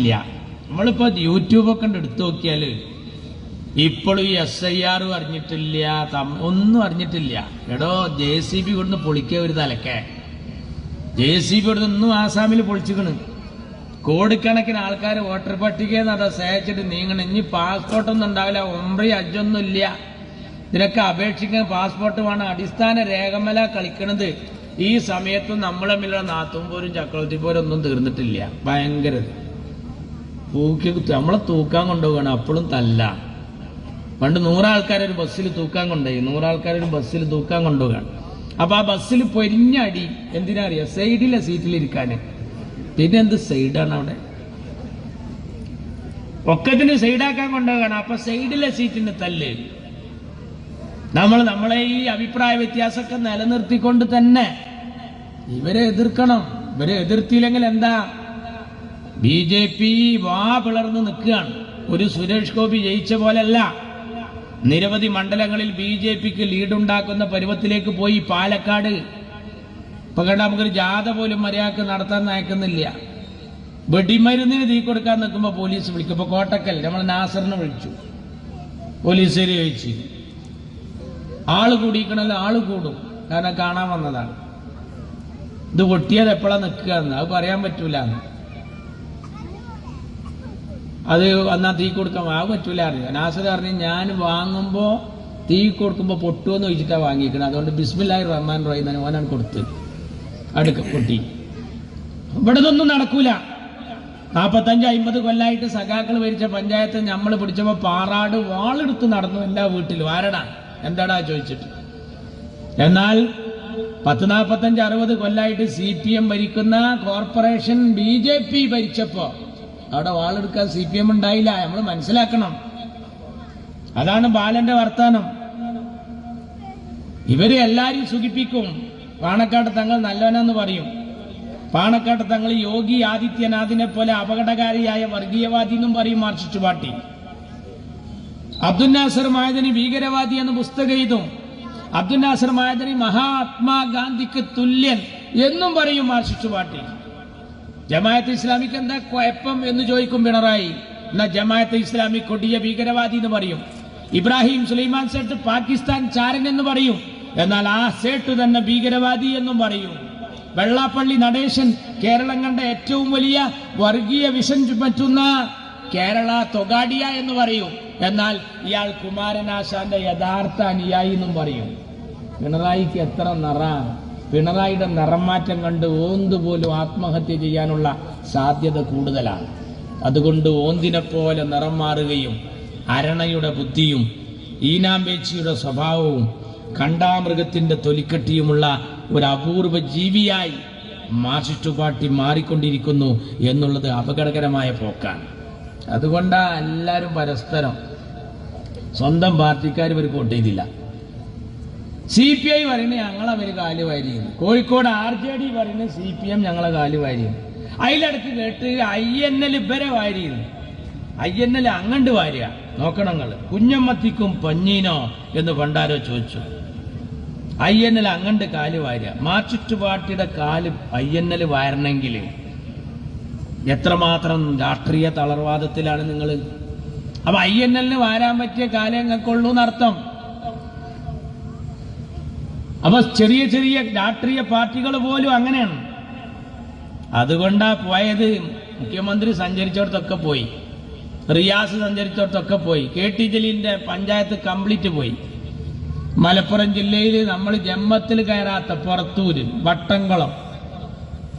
ഇല്ല. നമ്മളിപ്പോ യൂട്യൂബ് ഒക്കെ എടുത്തു നോക്കിയാൽ ഇപ്പോഴും ഈ എസ് ഐ ആർ അറിഞ്ഞിട്ടില്ല ഒന്നും അറിഞ്ഞിട്ടില്ല. എടോ ജെ സി ബി കൊടുന്ന് പൊളിക്കുക ഒരു തലക്കെ. ജെ സി ബി കൊടുത്ത് ഒന്നും ആസാമിൽ പൊളിച്ചിക്കണ്. കോടിക്കണക്കിന് ആൾക്കാർ വോട്ടർ പട്ടിക നട സേച്ചിട്ട് നീങ്ങണം. ഇനി പാസ്പോർട്ടൊന്നും ഉണ്ടാവില്ല ഒമ്പ്രി അജ്ജൊന്നും ഇല്ല. ഇതിനൊക്കെ അപേക്ഷിക്കാൻ പാസ്പോർട്ട് വേണം. അടിസ്ഥാന രേഖമല കളിക്കണത് ഈ സമയത്തും നമ്മളെ തമ്മിലുള്ള നാത്തുമ്പോരും ചക്രവർത്തിപ്പോരും ഒന്നും തീർന്നിട്ടില്ല. ഭയങ്കര. തൂക്കി നമ്മളെ തൂക്കാൻ കൊണ്ടുപോകണം അപ്പോഴും തല്ല. പണ്ട് നൂറാൾക്കാരൊരു ബസ്സിൽ തൂക്കാൻ കൊണ്ടുപോയി. നൂറാൾക്കാരൊരു ബസ്സിൽ തൂക്കാൻ കൊണ്ടുപോകാണ് അപ്പൊ ആ ബസ്സിൽ പൊരിഞ്ഞടി എന്തിനാ അറിയാം? സൈഡിലെ സീറ്റിലിരിക്കാന്. പിന്നെ എന്ത് സൈഡാണ് അവിടെ? ഒക്കത്തിന് സൈഡാക്കാൻ കൊണ്ടുപോകണം അപ്പൊ സൈഡിലെ സീറ്റിന് തല്ല്. നമ്മൾ നമ്മളെ ഈ അഭിപ്രായ വ്യത്യാസമൊക്കെ നിലനിർത്തിക്കൊണ്ട് തന്നെ ഇവരെ എതിർക്കണം. ഇവരെ എതിർത്തിയില്ലെങ്കിൽ എന്താ? ബി ജെ പി വാ പിളർന്ന് നിൽക്കുകയാണ്. ഒരു സുരേഷ് ഗോപി ജയിച്ച പോലല്ല. നിരവധി മണ്ഡലങ്ങളിൽ ബി ജെ പിക്ക് ലീഡുണ്ടാക്കുന്ന പരുവത്തിലേക്ക് പോയി പാലക്കാട്. ഇപ്പൊ കണ്ട നമുക്കൊരു ജാഥ പോലും മര്യാദയ്ക്ക് നടത്താൻ നയക്കുന്നില്ല. വെടിമരുന്നിന് തീ കൊടുക്കാൻ നിൽക്കുമ്പോൾ പോലീസ് വിളിക്കും. ഇപ്പൊ കോട്ടക്കൽ നമ്മൾ നാസറിനെ വിളിച്ചു. പോലീസുകാർ ചോദിച്ചു. ആൾ കൂടിക്കണല്ലോ ആൾ കൂടും. കാരണം കാണാൻ വന്നതാണ്. ഇത് പൊട്ടിയത് എപ്പോഴാ നിൽക്കുക എന്ന് അത് പറയാൻ പറ്റൂല എന്ന്. അത് എന്നാ തീ കൊടുക്കാൻ ആ പറ്റൂല അറിയാം നാസർ പറഞ്ഞു ഞാൻ വാങ്ങുമ്പോൾ തീ കൊടുക്കുമ്പോ പൊട്ടുമെന്ന് ചോദിച്ചിട്ടാണ് വാങ്ങിക്കണം. അതുകൊണ്ട് ബിസ്മില്ലായി റഹ്മാൻ റഹീം എന്ന് ഓനാണ് കൊടുത്തത്. അടുക്ക പൊട്ടി. ഇവിടെ ഇതൊന്നും നടക്കൂല. നാൽപ്പത്തഞ്ച് അമ്പത് കൊല്ലായിട്ട് സഖാക്കൾ ഭരിച്ച പഞ്ചായത്ത് നമ്മൾ പിടിച്ചപ്പോൾ പാറാട് വാളെടുത്ത് നടന്നു എല്ലാ വീട്ടിലും. ആരടാ? എന്താടാ ചോദിച്ചിട്ട്. എന്നാൽ പത്ത് നാൽപ്പത്തഞ്ച് അറുപത് കൊല്ലായിട്ട് സി പി എം ഭരിക്കുന്ന കോർപ്പറേഷൻ ബി ജെ പി ഭരിച്ചപ്പോ അവിടെ വാളെടുക്കാൻ സി പി എം ഉണ്ടായില്ല. നമ്മൾ മനസ്സിലാക്കണം. അതാണ് ബാലന്റെ വർത്താനം. ഇവർ എല്ലാരും സുഖിപ്പിക്കും. പാണക്കാട് തങ്ങൾ നല്ലവനെന്ന് പറയും. പാണക്കാട് തങ്ങൾ യോഗി ആദിത്യനാഥിനെ പോലെ അപകടകാരിയായ വർഗീയവാദി എന്നും പറയും മാർക്സിസ്റ്റ് പാർട്ടി അബ്ദുൽ നാസർ മായദനി ഭീകരവാദി എന്ന പുസ്തകം എഴുതും. അബ്ദുൽ നാസർ മായദനി മഹാത്മാഗാന്ധിക്ക് തുല്യൻ എന്നും പറയും മാർക്സിസ്റ്റ് പാർട്ടി ജമായത്ത് ഇസ്ലാമിക്ക് എന്താ കുഴപ്പം എന്ന് ചോദിക്കും പിണറായി? എന്നാ ജമായത്ത് ഇസ്ലാമി കൊടിയ ഭീകരവാദി എന്ന് പറയും. ഇബ്രാഹിം സുലൈമാൻ സേട്ട് പാകിസ്ഥാൻ ചാരൻ എന്ന് പറയും. എന്നാൽ ആ സേട്ട് തന്നെ ഭീകരവാദി എന്നും പറയും. വെള്ളാപ്പള്ളി നടേശൻ കേരളം കണ്ട ഏറ്റവും വലിയ വർഗീയ വിഷം ചുമറ്റുന്ന കേരള തൊഗാഡിയ എന്ന് പറയും. എന്നാൽ ഇയാൾ കുമാരനാശാന്റെ യഥാർത്ഥ അനുയായി എന്നും പറയും. പിണറായിക്ക് എത്ര നിറ. പിണറായിയുടെ നിറം മാറ്റം കണ്ട് ഓന്ത് പോലും ആത്മഹത്യ ചെയ്യാനുള്ള സാധ്യത കൂടുതലാണ്. അതുകൊണ്ട് ഓന്തിനെ പോലെ നിറം മാറുകയും അരണയുടെ ബുദ്ധിയും ഈനാമ്പേച്ചിയുടെ സ്വഭാവവും കണ്ടാമൃഗത്തിന്റെ തൊലിക്കട്ടിയുമുള്ള ഒരു അപൂർവ ജീവിയായി മാർക്സിസ്റ്റ് പാർട്ടി മാറിക്കൊണ്ടിരിക്കുന്നു എന്നുള്ളത് അപകടകരമായ പോക്കാണ്. അതുകൊണ്ടാ എല്ലാവരും പരസ്പരം സ്വന്തം പാർട്ടിക്കാർ ഇവർ വോട്ട് ചെയ്തില്ല. സി പി ഐ പറയുന്നത് ഞങ്ങളെ അവർ കാൽ വാരിയുന്നു. കോഴിക്കോട് ആർ ജെ ഡി പറയുന്നത് സി പി എം ഞങ്ങളെ കാൽ വാരിയുന്നു. അതിലടക്ക് കേട്ട് ഐ എൻ എൽ ഇവരെ വാരിയുന്നു. ഐ എൻ എൽ അങ്ങണ്ട് വാരിയ നോക്കണങ്ങൾ കുഞ്ഞമ്മത്തിക്കും പഞ്ഞീനോ എന്ന് പണ്ടാരോ ചോദിച്ചു. ഐ എൻ എൽ അങ്ങണ്ട് കാൽ വാരിയ മാർച്ചിസ്റ്റ് പാർട്ടിയുടെ കാൽ ഐ എൻ എൽ വാരണമെങ്കിൽ എത്രമാത്രം രാഷ്ട്രീയ തളർവാദത്തിലാണ് നിങ്ങൾ അപ്പൊ ഐ എൻ എല്ലിന് വാരാൻ പറ്റിയ കാലം ഞങ്ങൾക്കുള്ളൂ എന്നർത്ഥം. അപ്പൊ ചെറിയ ചെറിയ രാഷ്ട്രീയ പാർട്ടികൾ പോലും അങ്ങനെയാണ്. അതുകൊണ്ടാ പോയത് മുഖ്യമന്ത്രി സഞ്ചരിച്ചിടത്തൊക്കെ പോയി. റിയാസ് സഞ്ചരിച്ചിടത്തൊക്കെ പോയി. കെ ടി ജലീലിന്റെ പഞ്ചായത്ത് കംപ്ലീറ്റ് പോയി. മലപ്പുറം ജില്ലയിൽ നമ്മൾ ജമ്മത്തിൽ കയറാത്ത പുറത്തൂര് വട്ടംകുളം.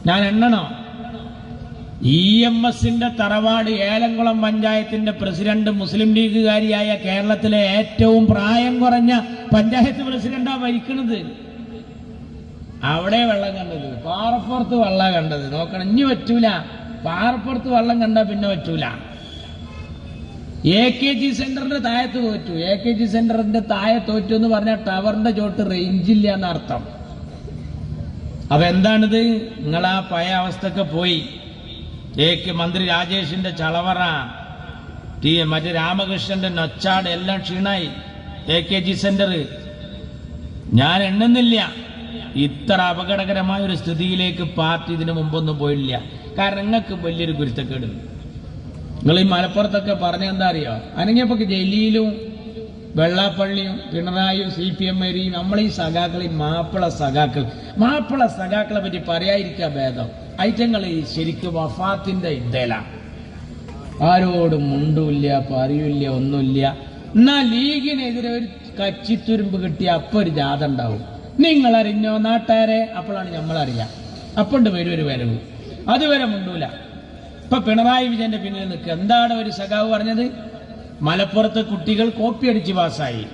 ഞാൻ എണ്ണണോ? ഇ എം എസിന്റെ തറവാട് ഏലംകുളം പഞ്ചായത്തിന്റെ പ്രസിഡന്റ് മുസ്ലിം ലീഗുകാരിയായ കേരളത്തിലെ ഏറ്റവും പ്രായം കുറഞ്ഞ പഞ്ചായത്ത് പ്രസിഡന്റാ ഭരിക്കണത്. അവിടെ വെള്ളം കണ്ടത്. പാറപ്പുറത്ത് വെള്ളം കണ്ടത്. നോക്കണം ഇനി പറ്റൂല. പാറപ്പുറത്ത് വെള്ളം കണ്ടാ പിന്നെ പറ്റൂല. എ കെ ജി സെന്ററിന്റെ താഴത്ത് തോറ്റു. എ കെ ജി സെന്ററിന്റെ താഴെ തോറ്റു എന്ന് പറഞ്ഞാൽ ടവറിന്റെ ചോട്ട് റേഞ്ചില്ല എന്നർത്ഥം. അപ്പൊ എന്താണിത്? നിങ്ങൾ ആ പഴയ അവസ്ഥക്ക് പോയി. ഏക്ക് മന്ത്രി രാജേഷിന്റെ ചളവറ ടി മറ്റേ രാമകൃഷ്ണന്റെ നൊച്ചാട് എല്ലാം ക്ഷീണായി. എ കെ ജി സെന്റർ ഞാൻ എണ്ണുന്നില്ല. ഇത്ര അപകടകരമായ ഒരു സ്ഥിതിയിലേക്ക് പാർട്ടി ഇതിനു മുമ്പൊന്നും പോയില്ല. കാരണം നിങ്ങൾക്ക് വലിയൊരു ഗുരുത്തക്കേട് നിങ്ങൾ ഈ മലപ്പുറത്തൊക്കെ പറഞ്ഞ എന്താ അറിയോ? അനങ്ങിയപ്പോ ജലീലും വെള്ളാപ്പള്ളിയും പിണറായിയും സി പി എം മാരെയും നമ്മളീ സഖാക്കളീ മാപ്പിള സഖാക്കൾ. മാപ്പിള സഖാക്കളെ പറ്റി പറയാതിരിക്കുക ഭേദം. ഐറ്റങ്ങൾ ശരിക്കും വഫാത്തിന്റെ ഇതേലാണ് ആരോടും മുണ്ടുമില്ല പറയൂല്ല ഒന്നുമില്ല. എന്നാ ലീഗിനെതിരെ ഒരു കച്ചിത്തുരുമ്പ് കിട്ടിയ അപ്പൊ ഒരു ജാഥ ഉണ്ടാവും. നിങ്ങൾ അറിഞ്ഞോ നാട്ടാരെ അപ്പോഴാണ് നമ്മൾ അറിയാം അപ്പണ്ട് വരും ഒരു വരവ്. അതുവരെ മുണ്ടൂല. ഇപ്പൊ പിണറായി വിജയന്റെ പിന്നിൽ നിൽക്കുക എന്താണ് ഒരു സഖാവ് പറഞ്ഞത്? മലപ്പുറത്ത് കുട്ടികൾ കോപ്പി അടിച്ച് പാസ്സായി.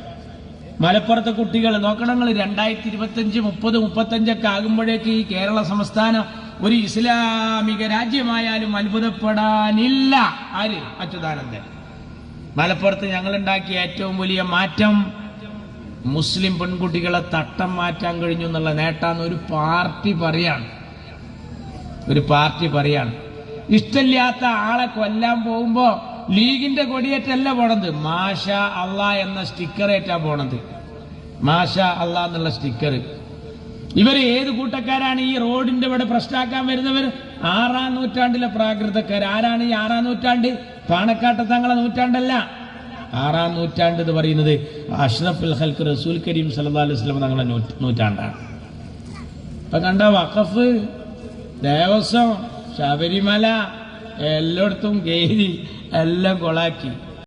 മലപ്പുറത്തെ കുട്ടികൾ നോക്കണം നിങ്ങൾ. രണ്ടായിരത്തി ഇരുപത്തഞ്ച് മുപ്പത് മുപ്പത്തഞ്ചൊക്കെ ആകുമ്പോഴേക്ക് ഈ കേരള സംസ്ഥാനം ഒരു ഇസ്ലാമിക രാജ്യമായാലും അത്ഭുതപ്പെടാനില്ല. ആര്? അച്യുതാനന്ദൻ. മലപ്പുറത്ത് ഞങ്ങൾ ഉണ്ടാക്കിയ ഏറ്റവും വലിയ മാറ്റം മുസ്ലിം പെൺകുട്ടികളെ തട്ടം മാറ്റാൻ കഴിഞ്ഞു എന്നുള്ള നേട്ടാന്ന് ഒരു പാർട്ടി പറയാണ്. ഒരു പാർട്ടി പറയാണ്. ഇഷ്ടമില്ലാത്ത ആളെ കൊല്ലാൻ പോകുമ്പോ ലീഗിന്റെ കൊടിയേറ്റല്ല പോണത്. മാഷ അള്ളാ എന്ന സ്റ്റിക്കർ സ്റ്റിക്കറേറ്റാ പോണത്. മാഷ അള്ളാ എന്നുള്ള സ്റ്റിക്കർ ഇവർ ഏത് കൂട്ടക്കാരാണ് ഈ റോഡിന്റെ ഇവിടെ പ്രശ്നമാക്കാൻ വരുന്നവർ? ആറാം നൂറ്റാണ്ടിലെ പ്രാകൃതക്കാർ. ആരാണ് ഈ ആറാം നൂറ്റാണ്ട്? പാണക്കാട്ട് തങ്ങളെ നൂറ്റാണ്ടല്ല. ആറാം നൂറ്റാണ്ട് എന്ന് പറയുന്നത് അഷ്റഫുൽ ഹൽക്ക് റസൂൽ കരീം സല്ലല്ലാഹു അലൈഹി വസല്ലം തങ്ങളെ നൂറ്റാണ്ടാണ്. ഇപ്പൊ കണ്ട വഖഫ് ദേവസ്വം ശബരിമല എല്ലായിടത്തും കയറി എല്ലാം കൊളാക്കി.